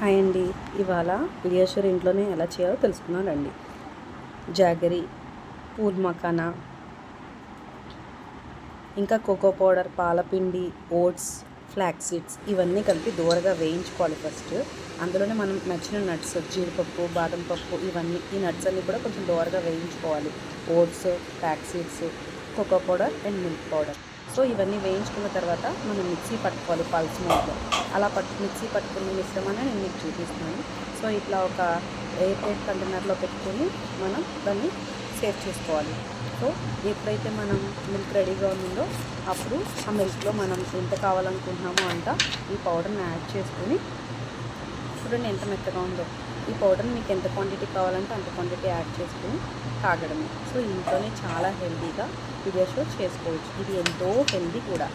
Hi అండి. ఇవాళ PediaSure ఇంట్లోనే ఎలా చేయాలో తెలుసుకుందాం రండి జాగరి పూల్ మకానా ఇంకా కోకో పౌడర్ పాలపిండి ఓట్స్ ఫ్లాక్ సీడ్స్ ఇవన్నీ కలిపి దూరగా వేయించుకోవాలి ఫస్ట్. అందులోనే మనం నచ్చిన నట్స్ జీడిపప్పు బాదం పప్పు ఇవన్నీ ఈ నట్స్ అన్నీ కూడా కొంచెం దూరగా వేయించుకోవాలి. Oats flax seeds cocoa powder and milk powder. So ఇవన్నీ వేయించుకున్న తర్వాత మనం మిక్సీ పట్టుకోవాలి పల్స్ మోడ్లో. అలా పట్టు మిక్సీ పట్టుకున్న మిశ్రమాన్ని నేను మీకు చూపిస్తున్నాను సో ఇట్లా ఒక ఎయిర్ టైట్ కంటైనర్లో పెట్టుకొని మనం దాన్ని సేవ్ చేసుకోవాలి. సో ఎప్పుడైతే మనం మిల్క్ రెడీగా ఉందో అప్పుడు ఆ మిల్క్లో మనం ఎంత కావాలనుకుంటున్నామో అంట ఈ పౌడర్ని యాడ్ చేసుకొని చూడండి ఎంత మెత్తగా ఉందో. ఈ పౌడర్ మీకు ఎంత క్వాంటిటీ కావాలంటే అంత క్వాంటిటీ యాడ్ చేసుకుని తాగడమే. సో ఇంట్లోనే చాలా హెల్దీగా వీడియో షో చేసుకోవచ్చు. ఇది ఎంతో హెల్దీ కూడా.